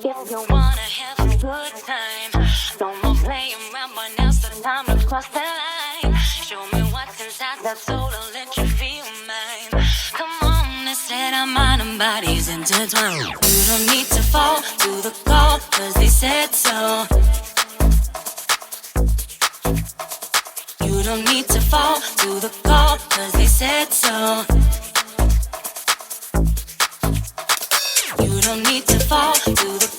If you wanna have a good time, no more playing around, but now's the time to cross the line. Show me what's inside that soul and let you feel mine. Come on, they said our mind and bodies intertwined. You don't need to fall to the call, cause they said so. You don't need to fall to the call, cause they said so. Don't need to fall to the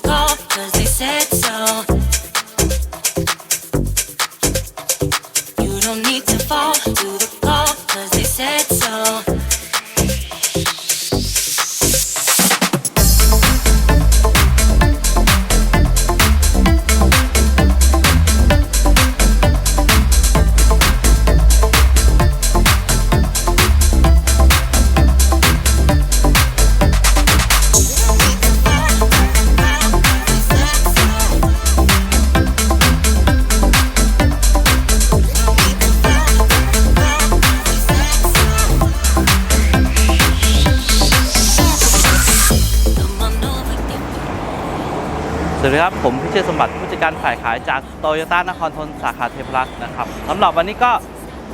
ผมพิเชษสมบัติผู้จัดการฝ่ายขายจากโตโยต้านครทนสาขาเทพรักษ์นะครับสำหรับวันนี้ก็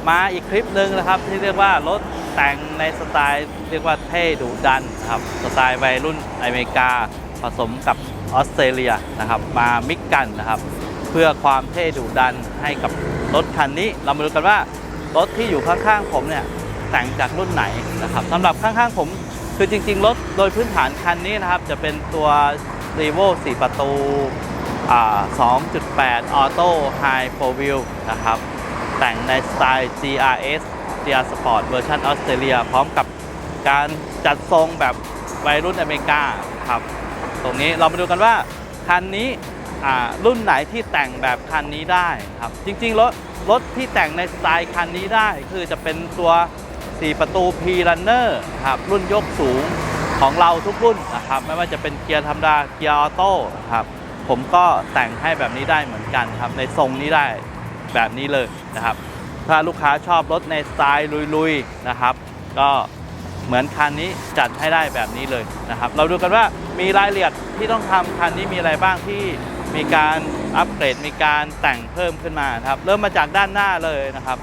มาอีกคลิปหนึ่งนะครับ ที่เรียกว่ารถแต่งในสไตล์เรียกว่าเท่ดุดันนะครับสไตล์วัยรุ่นอเมริกาผสมกับออสเตรเลียนะครับ มามิกกันนะครับ เพื่อความเท่ดุดันให้กับรถคันนี้ เรามาดูกันว่ารถที่อยู่ข้างๆผมเนี่ยแต่งจากรุ่นไหนนะครับสำหรับข้างๆผมคือจริง ๆ รถโดยพื้นฐานคันนี้นะครับ จะเป็นตัว r e v o 4 ประตู 2.8 Auto High 4 Wheel นะครับ แต่งในสไตล์ GRS GR Sport เวอร์ชันออสเตรเลียพร้อมกับการจัดทรงแบบวัยรุ่นอเมริกาครับ ตรงนี้เรามาดูกันว่า คันนี้รุ่นไหนที่แต่งแบบคันนี้ได้ครับ จริงๆ รถรถที่แต่งในสไตล์คันนี้ได้ คือจะเป็นตัว 4 ประตู P Runner ครับรุ่นยกสูง ของเราทุกรุ่นนะครับ ไม่ว่าจะเป็นเกียร์ธรรมดาเกียร์ออโต้ครับผมก็แต่งให้แบบนี้ได้เหมือนกันครับ ในทรงนี้ได้แบบนี้เลยนะครับ ถ้าลูกค้าชอบรถในสไตล์ลุยๆนะครับ ก็เหมือนคันนี้จัดให้ได้แบบนี้เลยนะครับ เราดูกันว่ามีรายละเอียดที่ต้องทำคันนี้มีอะไรบ้างที่มีการอัปเกรดมีการแต่งเพิ่มขึ้นมานครับ เริ่มมาจากด้านหน้าเลยนะครับ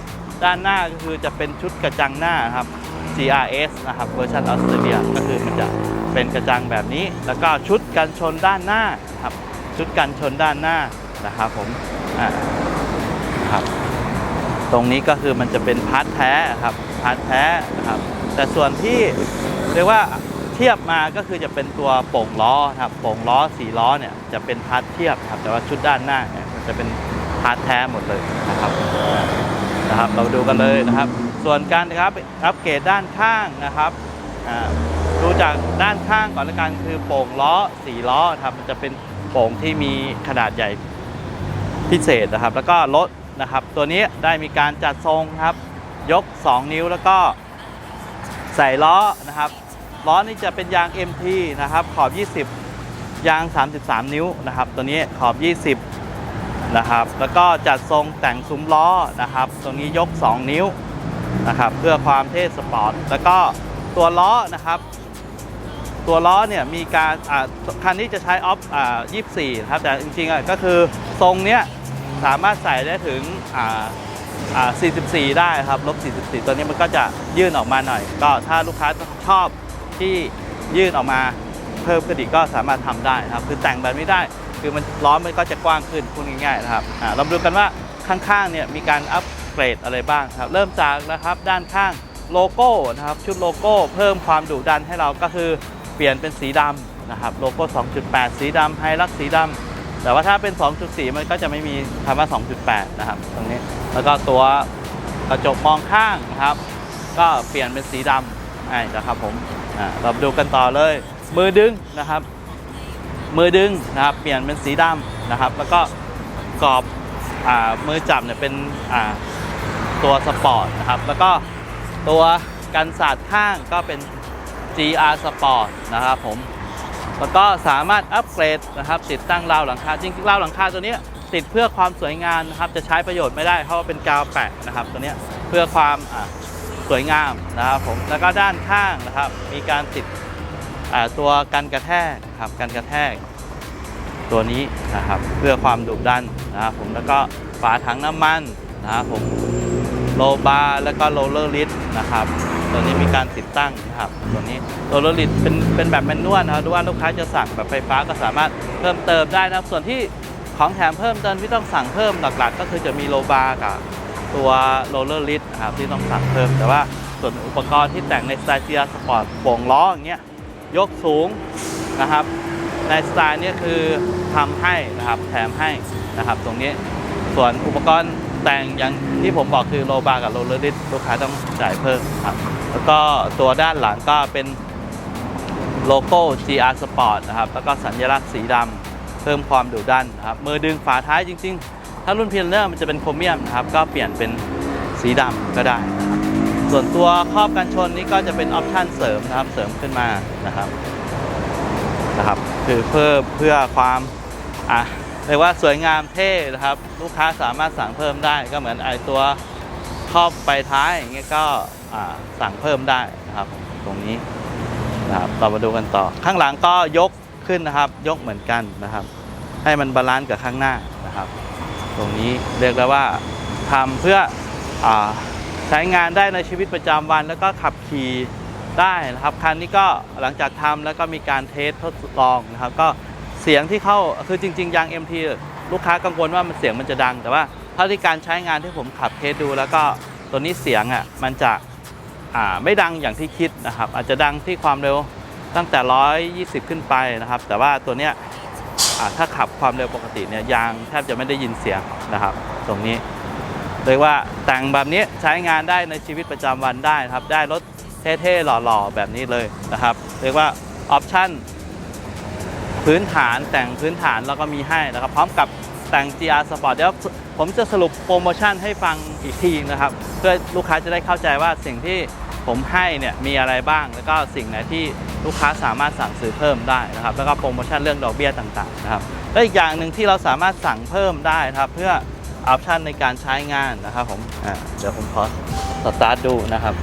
ด้านหน้าก็คือจะเป็นชุดกระจังหน้าครับ GRS นะครับเวอร์ชันออสเตรเลียก็คือมันจะเป็นกระจังแบบนี้ แล้วก็ชุดกันชนด้านหน้าครับชุดกันชนด้านหน้านะครับผมอ่าครับตรงนี้ก็คือมันจะเป็นพาร์ทแท้ครับพาร์ทแท้นะครับแต่ส่วนที่เรียกว่าเทียบมาก็คือจะเป็นตัวโป่งล้อครับโป่งล้อสีล้อเนี่ยจะเป็นพาร์ทเทียบครับแต่ว่าชุดด้านหน้าเนี่ยจะเป็นพาร์ทแท้หมดเลยนะครับนะครับ เราดูกันเลยนะครับ ส่วนการนะครับอัปเกรดด้านข้างนะครับดูจากด้านข้างก่อนละกันคือโป่งล้อสีล้อครับมันจะเป็นโป่งที่มีขนาดใหญ่พิเศษนะครับ แล้วก็รถนะครับ ตัวนี้ได้มีการจัดทรงครับ ยก 2 นิ้วแล้วก็ใส่ล้อนะครับล้อนี่จะเป็นยาง MT นะครับขอบ 20 ยาง 33 นิ้วนะครับ ตัวนี้ขอบ 20นะครับ แล้วก็จัดทรงแต่งซุ้มล้อนะครับ ตรงนี้ยก 2 นิ้ว นะครับเพื่อความเท่สปอร์ตแล้วก็ตัวล้อนะครับ ตัวล้อเนี่ยมีการอ่าคันนี้จะใช้ออฟอ่า24 นะครับ แต่จริงๆอะก็คือทรงเนี้ยสามารถใส่ได้ถึงอ่าอ่า44 ได้ครับลบ44 ตัวนี้มันก็จะยื่นออกมาหน่อย ก็ถ้าลูกค้าชอบที่ยื่นออกมาเพิ่มขึ้นอีกก็สามารถทำได้นะครับ คือแต่งแบบนี้ได้ คือมันล้อมันก็จะกว้างขึ้นพูดง่ายๆนะครับอ่าเราดูกันว่าข้างๆเนี่ยมีการอัป เกรดอะไรบ้างครับ เริ่มจากนะครับด้านข้างโลโก้นะครับชุดโลโก้เพิ่มความดุดันให้เราก็คือเปลี่ยนเป็นสีดำนะครับโลโก้ 2.8 สีดำไฮลักสีดำแต่ว่าถ้าเป็น 2.4 มันก็จะไม่มีคำว่า 2.8 นะครับตรงนี้แล้วก็ตัวกระจกมองข้างนะครับ ก็เปลี่ยนเป็นสีดำไอ้นะครับผมอ่าเราดูกันต่อเลย มือดึงนะครับ มือดึงนะครับเปลี่ยนเป็นสีดำนะครับ แล้วก็กรอบอ่ามือจับเนี่ยเป็นอ่า ตัวสปอร์ตนะครับ แล้วก็ตัวกันสาดข้างก็เป็น GR Sport นะครับผม แล้วก็สามารถอัปเกรดนะครับ ติดตั้งราวหลังคา จริงๆราวหลังคาตัวนี้ติดเพื่อความสวยงามนะครับ จะใช้ประโยชน์ไม่ได้เพราะว่าเป็นกาวแปะนะครับ ตัวนี้เพื่อความสวยงามนะครับผม แล้วก็ด้านข้างนะครับ มีการติดตัวกันกระแทกครับกันกระแทก ตัวนี้นะครับเพื่อความดุดันนะครับผมแล้วก็ฝาถังน้ำมันนะครับผม ลบาร์แล้วก็โรลเลอร์ลิสนะครับ ตัวนี้มีการติดตั้งนะครับ ตัวนี้โรลเลอร์ลิสเป็นเป็นแบบแมนนวลนะครับว่าลูกค้าจะสั่งแบบไฟฟ้าก็สามารถเพิ่มเติมได้นะครับ ส่วนที่ของแถมเพิ่มเติมที่ต้องสั่งเพิ่มหลักๆ ก็คือจะมีโลบาร์กับตัวโรลเลอร์ลิสนะครับที่ต้องสั่งเพิ่ม แต่ว่าส่วนอุปกรณ์ที่แต่งในสไตล์ GR Sport โป่งล้ออย่างเงี้ยยกสูงนะครับในสไตล์เนี้คือทำให้นะครับแถมให้นะครับ ตรงนี้ส่วนอุปกรณ์ แต่งอย่างที่ผมบอกคือโลบาร์กับโลเลอริสลูกค้าต้องจ่ายเพิ่มครับ แล้วก็ตัวด้านหลังก็เป็นโลโก้ GR Sport นะครับ แล้วก็สัญลักษณ์สีดำเพิ่มความดุดันนะครับ มือดึงฝาท้ายจริง ๆ ถ้ารุ่นพีเนอร์มันจะเป็นโครเมียมนะครับ ก็เปลี่ยนเป็นสีดำก็ได้นะครับ ส่วนตัวครอบกันชนนี้ก็จะเป็นออปชันเสริมนะครับ เสริมขึ้นมานะครับนะครับ คือเพื่อเพื่อความอะ เรียกว่าสวยงามเท่นะครับ ลูกค้าสามารถสั่งเพิ่มได้ก็เหมือนไอตัวครอบไปท้ายอย่างเงี้ยก็สั่งเพิ่มได้นะครับ ตรงนี้นะครับเรามาดูกันต่อ ข้างหลังก็ยกขึ้นนะครับ ยกเหมือนกันนะครับ ให้มันบาลานซ์กับข้างหน้านะครับ ตรงนี้เรียกได้ว่าทำเพื่ออใช้งานได้ในชีวิตประจำวัน แล้วก็ขับขี่ได้นะครับคันนี้ก็หลังจากทำแล้วก็มีการเทสทดลองนะครับ ก็ เสียงที่เข้าคือจริง ๆ ยาง MT ลูกค้ากังวลว่ามันเสียงมันจะดัง แต่ว่าเท่าที่การใช้งานที่ผมขับเทสดู แล้วก็ตัวนี้เสียงอะมันจะอ่าไม่ดังอย่างที่คิดนะครับ อาจจะดังที่ความเร็วตั้งแต่ 120 ขึ้นไปนะครับ แต่ว่าตัวเนี้ยถ้าขับความเร็วปกติเนี่ยยางแทบจะไม่ได้ยินเสียงนะครับ ตรงนี้เรียกว่าแต่งแบบนี้ใช้งานได้ในชีวิตประจำวันได้ครับ ได้รถเท่ๆหล่อๆ แบบนี้เลยนะครับ เรียกว่าออปชั่น พื้นฐานแต่งพื้นฐานแล้วก็มีให้นะครับ พร้อมกับแต่ง GR Sport เดี๋ยวผมจะสรุปโปรโมชั่นให้ฟังอีกทีนะครับ เพื่อลูกค้าจะได้เข้าใจว่าสิ่งที่ผมให้เนี่ยมีอะไรบ้าง แล้วก็สิ่งไหนที่ลูกค้าสามารถสั่งซื้อเพิ่มได้นะครับ แล้วก็โปรโมชั่นเรื่องดอกเบี้ยต่างๆนะครับและอีกอย่างหนึ่งที่เราสามารถสั่งเพิ่มได้นะครับ เพื่อออปชันในการใช้งานนะครับผมอ่าเดี๋ยวผมขอสตาร์ทดูนะครับ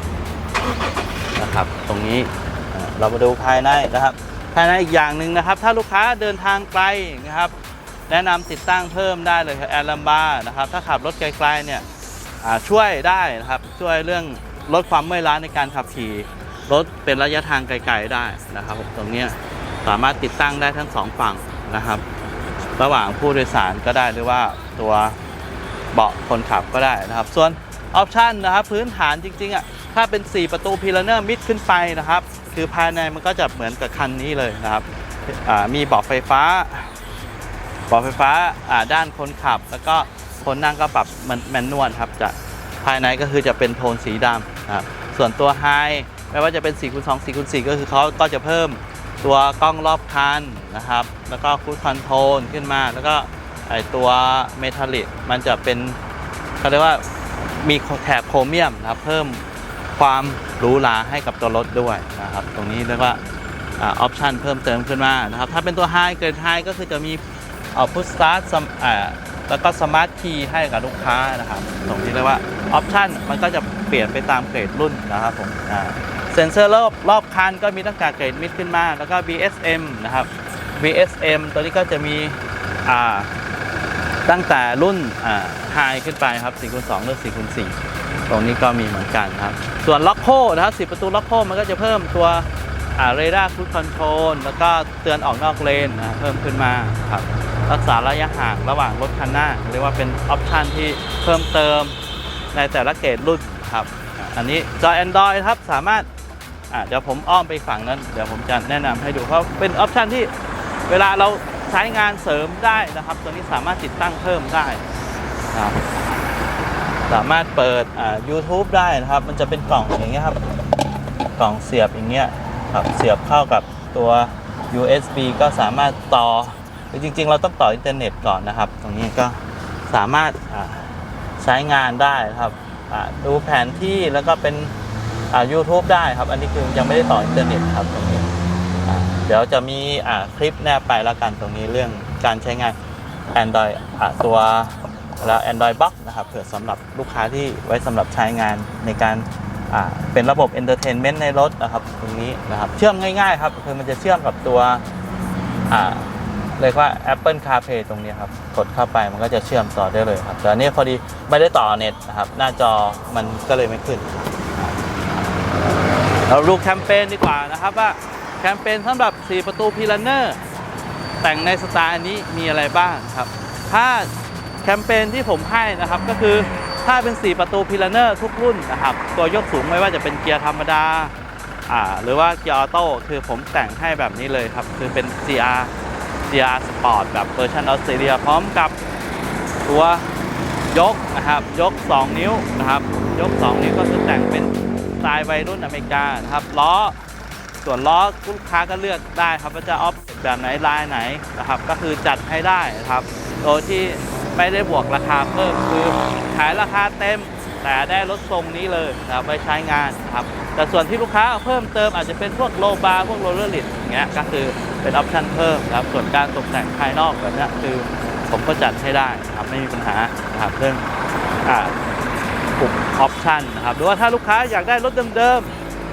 นะครับ ตรงนี้อ่าเรามาดูภายในนะครับ ภายในอีกอย่างหนึ่งนะครับ ถ้าลูกค้าเดินทางไกลนะครับ แนะนำติดตั้งเพิ่มได้เลยครับแอร์ลัมบานะครับ ถ้าขับรถไกลๆเนี่ยช่วยได้นะครับ ช่วยเรื่องลดความเมื่อยล้าในการขับขี่รถเป็นระยะทางไกลๆได้นะครับตรงนี้สามารถติดตั้งได้ทั้งสองฝั่งนะครับ ระหว่างผู้โดยสารก็ได้หรือว่าตัวเบาะคนขับก็ได้นะครับ ส่วนออปชันนะครับพื้นฐานจริงๆอะ ถ้าเป็น 4 ประตูพีลเนอร์มิดขึ้นไปนะครับ คือภายในมันก็จะเหมือนกับคันนี้เลยนะครับมีเบาะไฟฟ้าเบาะไฟฟ้าด้านคนขับ แล้วก็คนนั่งก็ปรับแมนนวลครับจะภายในก็คือจะเป็นโทนสีดำนะครับส่วนตัวไฮไม่ว่าจะเป็น4คูณ2 4คูณ4ก็คือเขาก็จะเพิ่มตัวกล้องรอบคันนะครับ แล้วก็คูดคอนโทรลขึ้นมา แล้วก็ไอตัวเมทัลลิกมันจะเป็นเขาเรียกว่ามีแถบโครเมียมนะครับเพิ่ม ความหรูหราให้กับตัวรถด้วยนะครับ ตรงนี้เรียกว่าออปชันเพิ่มเติมขึ้นมานะครับ ถ้าเป็นตัวไฮเกิดไฮก็คือจะมีเอาพุทสตาร์ทแล้วก็สมาร์ทคีย์ให้กับลูกค้านะครับ ตรงที่เรียกว่าออปชันมันก็จะเปลี่ยนไปตามเกรดรุ่นนะครับผมเซ็นเซอร์รอบรอบคันก็มีตั้งแต่เกรดมิดขึ้นมา แล้วก็ BSM นะครับ BSM ตัวนี้ก็จะมีอ่าตั้งแต่รุ่นไฮขึ้นไปครับ4คูณ2หรือ4คูณ4 ตรงนี้ก็มีเหมือนกันครับ ส่วนล็อกโคนะครับ10ประตูล็อกโคมันก็จะเพิ่มตัวเรดาร์คูดคอนโทรลแล้วก็เตือนออกนอกเลนนะเพิ่มขึ้นมาครับรักษาระยะห่างระหว่างรถคันหน้า เรียกว่าเป็นออปชันที่เพิ่มเติมในแต่ละเกรดรุ่นครับ อันนี้จอ Android ครับสามารถเดี๋ยวผมอ้อมไปฝั่งนั้น เดี๋ยวผมจะแนะนำให้ดูเพราะเป็นออปชันที่เวลาเราใช้งานเสริมได้นะครับ ตัวนี้สามารถติดตั้งเพิ่มได้ครับ สามารถเปิดอ่า YouTube ได้นะครับ มันจะเป็นกล่องอย่างเงี้ยครับ กล่องเสียบอย่างเงี้ยครับเสียบเข้ากับตัว USB ก็สามารถต่อหรือจริง ๆ เราต้องต่ออินเทอร์เน็ตก่อนนะครับ ตรงนี้ก็สามารถใช้งานได้ครับดูแผนที่แล้วก็เป็นอ่า YouTube ได้ครับ อันนี้คือยังไม่ได้ต่ออินเทอร์เน็ตครับตรงนี้เดี๋ยวจะมีคลิปแนบไปแล้วกันตรงนี้เรื่องการใช้งาน Android ตัว แล้ว Android Box นะครับเผื่อสำหรับลูกค้าที่ไว้สำหรับใช้งานในการเป็นระบบ Entertainment ในรถนะครับตรงนี้นะครับเชื่อมง่ายๆครับคือมันจะเชื่อมกับตัวเรียกว่า Apple CarPlay ตรงนี้ครับกดเข้าไปมันก็จะเชื่อมต่อได้เลยครับ แต่อันนี้พอดีไม่ได้ต่อเน็ตนะครับหน้าจอมันก็เลยไม่ขึ้น เราดูแคมเปญดีกว่านะครับว่าแคมเปญสำหรับ 4 ประตูพีลันเนอร์แต่งในสไตล์อันนี้มีอะไรบ้างครับ ถ้า คมเปญที่ผมให้นะครับก็คือถ้าเป็น 4 ประตูพีลันเนอร์ทุกรุ่นนะครับ ตัวยกสูงไม่ว่าจะเป็นเกียร์ธรรมดาอ่าหรือว่าเกียร์ออโต้คือผมแต่งให้แบบนี้เลยครับ คือเป็น CR CR Sport แบบเวอร์ชันออสเตรเลียพร้อมกับตัวยกนะครับยก 2 นิ้วนะครับ ยก 2 นิ้วก็คือแต่งเป็นสไตล์วัยรุ่นอเมริกานะครับล้อส่วนล้อลูกค้าก็เลือกได้ครับว่าจะออฟแบบไหนลายไหนนะครับ ก็คือจัดให้ได้นะครับ โดยที่ ไม่ได้บวกราคาเพิ่มคือขายราคาเต็ม แต่ได้รถทรงนี้เลยนะครับไว้ใช้งานนะครับแต่ส่วนที่ลูกค้าเอาเพิ่มเติมอาจจะเป็นพวกโลบาร์พวกโรลเลอร์ลิดอย่างเงี้ยก็คือเป็นออปชั่นเพิ่มครับส่วนการตกแต่งภายนอกแบบนี้คือผมก็จัดให้ได้นะครับไม่มีปัญหาครับเรื่องอ่าปุ่มออปชั่นนะครับหรือว่าถ้าลูกค้าอยากได้รถเดิม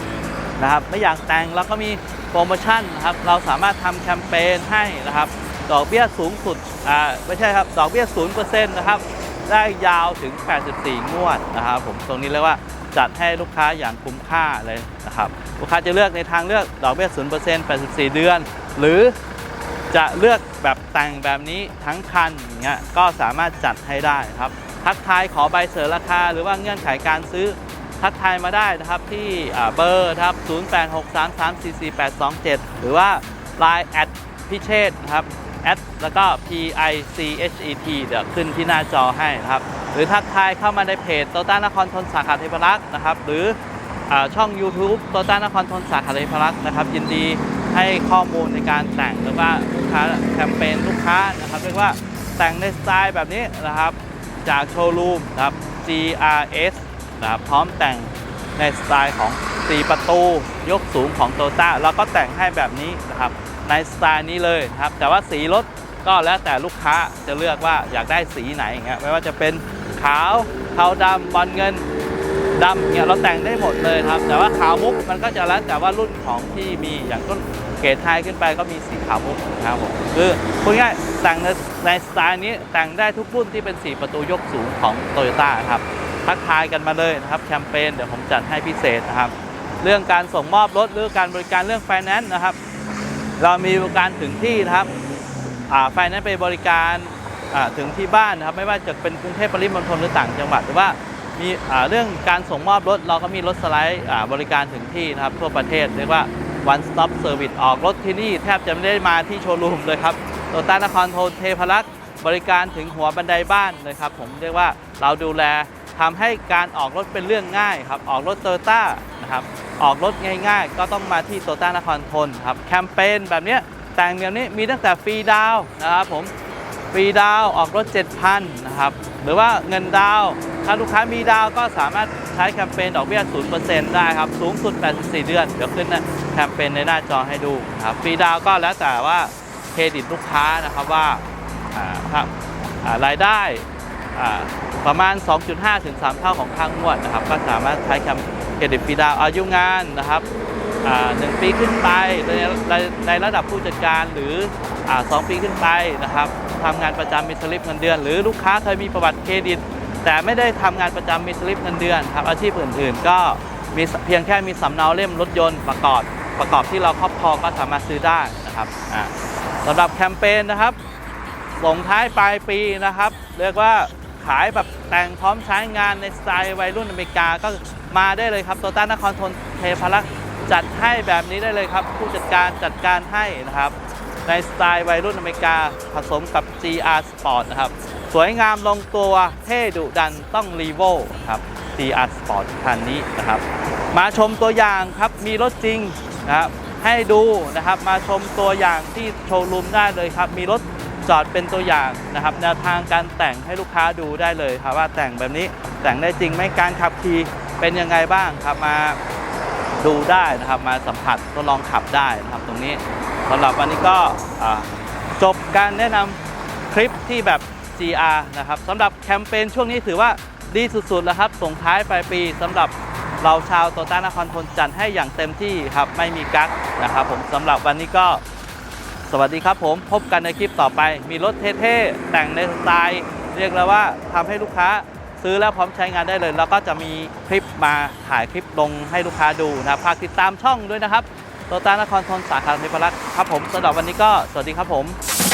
ๆนะครับไม่อยากแต่งเราก็มีโปรโมชั่นนะครับเราสามารถทำแคมเปญให้นะครับ ดอกเบี้ยสูงสุดอ่าไม่ใช่ครับดอกเบี้ย0%นะครับได้ยาวถึง 84 งวดนะครับผมตรงนี้เรียกว่าจัดให้ลูกค้าอย่างคุ้มค่าเลยนะครับลูกค้าจะเลือกในทางเลือกดอกเบี้ย 0% 84 เดือน หรือจะเลือกแบบแต่งแบบนี้ทั้งคันอย่างเงี้ยก็สามารถจัดให้ได้ครับ ทักทายขอใบเสนอราคา หรือว่าเงื่อนไขการซื้อทักทายมาได้นะครับที่เบอร์นะครับ 0863344827 หรือว่า Line แอดพิเชษนะครับ แอดแล้วก็ P I C H E T เดี๋ยวขึ้นที่หน้าจอให้นะครับ หรือทักทายเข้ามาในเพจโตต้านครทนสาขาเทพรักษ์นะครับ หรืออช่อง YouTube โตต้านครทนสาขาเทพรักษ์นะครับ ยินดีให้ข้อมูลในการแต่งหรือว่าลูกค้าแคมเปญลูกค้านะครับเรียกว่าแต่งในสไตล์แบบนี้นะครับ จากโชว์รูมนะครับ GRS นะครับพร้อมแต่งในสไตล์ของ 4 ประตู ยกสูงของโตต้าแล้วก็แต่งให้แบบนี้นะครับ ในสไตล์นี้เลยครับ แต่ว่าสีรถก็แล้วแต่ลูกค้าจะเลือกว่าอยากได้สีไหนอย่างเงี้ยไม่ว่าจะเป็นขาวเทาดำบอลเงินดำเนี่ยเราแต่งได้หมดเลยครับ แต่ว่าขาวมุกมันก็จะแล้วแต่ว่ารุ่นของที่มีอย่างต้นเกรดไทยขึ้นไปก็มีสีขาวมุกนะครับผมคือพูดง่ายแต่งในในสไตล์นี้แต่งได้ทุกรุ่นที่เป็น4ประตูยกสูงของโตโยต้าครับทักทายกันมาเลยนะครับแคมเปญเดี๋ยวผมจัดให้พิเศษนะครับ เรื่องการส่งมอบรถหรือการบริการเรื่องไฟแนนซ์นะครับ เรามีบริการถึงที่นะครับไฟแนนซ์ไปบริการถึงที่บ้านนะครับ ไม่ว่าจะเป็นกรุงเทพปริมณฑลหรือต่างจังหวัดหรือว่ามีเรื่องการส่งมอบรถ เราก็มีรถสไลด์บริการถึงที่นะครับ ทั่วประเทศเรียกว่า one stop service ออกรถที่นี่แทบจะไม่ได้มาที่โชว์รูมเลยครับโตต้านครโทนเทพรักษ์บริการถึงหัวบันไดบ้านเลยครับ ผมเรียกว่าเราดูแลทำให้การออกรถเป็นเรื่องง่ายครับ ออกรถโตโยต้า นะครับออกรถง่ายๆ ก็ต้องมาที่โตต้านครทนครับแคมเปญแบบเนี้ยแต่งแบบนี้มีตั้งแต่ฟรีดาวนะครับผมฟรีดาวออกรถ 7,000นะครับหรือว่าเงินดาวถ้าลูกค้ามีดาวก็สามารถใช้แคมเปญดอกเบี้ย 0%ได้ครับ สูงสุด 84 เดือน เดี๋ยวขึ้นนะแคมเปญในหน้าจอให้ดูครับฟรีดาวก็แล้วแต่ว่าเครดิตลูกค้านะครับว่าครับอ่ารายได้ประมาณ 2.5 ถึง 3 เท่าของค่างวดนะครับ ก็สามารถใช้แคม เครดิตฟรีดาวอายุงานนะครับหนึ่งปีขึ้นไปในในระดับผู้จัดการหรืออสองปีขึ้นไปนะครับทำงานประจำมีสลิปเงินเดือน หรือลูกค้าเคยมีประวัติเครดิต แต่ไม่ได้ทำงานประจำมีสลิปเงินเดือนครับอาชีพอื่น ๆ ก็มีเพียงแค่มีสำเนาเล่มรถยนต์ประกอบประกอบที่เราครอบครองก็สามารถซื้อได้นะครับอ่าสำหรับแคมเปญนะครับส่งท้ายปลายปีนะครับ เรียกว่าขายแบบแต่งพร้อมใช้งานในสไตล์วัยรุ่นอเมริกาก็ มาได้เลยครับโตต้านครทนเทพรักษ์จัดให้แบบนี้ได้เลยครับ ผู้จัดการจัดการให้นะครับ ในสไตล์วัยรุ่นอเมริกาผสมกับ GR Sport นะครับ สวยงามลงตัวเท่ดุดันต้อง r e v o ครับ GR Sport คันนี้นะครับ มาชมตัวอย่างครับมีรถจริงนะครับให้ดูนะครับมาชมตัวอย่างที่โชว์รูมได้เลยครับ มีรถจอดเป็นตัวอย่างนะครับ แนวทางการแต่งให้ลูกค้าดูได้เลยครับว่าแต่งแบบนี้แต่งได้จริงไหมการขับขี่ เป็นยังไงบ้างครับมาดูได้นะครับมาสัมผัสทดลองขับได้นะครับตรงนี้สำหรับวันนี้ก็จบการแนะนำคลิปที่แบบ GR นะครับสำหรับแคมเปญช่วงนี้ถือว่าดีสุดๆแล้วครับส่งท้ายปลายปีสำหรับเราชาวโตต้านครทนจัดให้อย่างเต็มที่ครับไม่มีกั๊กนะครับผมสำหรับวันนี้ก็สวัสดีครับผมพบกันในคลิปต่อไป มีรถเท่ๆแต่งในสไตล์ เรียกเลยว่าทำให้ลูกค้า ซื้อแล้วพร้อมใช้งานได้เลย แล้วก็จะมีคลิปมาถ่ายคลิปลงให้ลูกค้าดูนะครับฝากติดตามช่องด้วยนะครับโตต้านครทนสาขาเทพรักษ์ครับผมสำหรับวันนี้ก็สวัสดีครับผม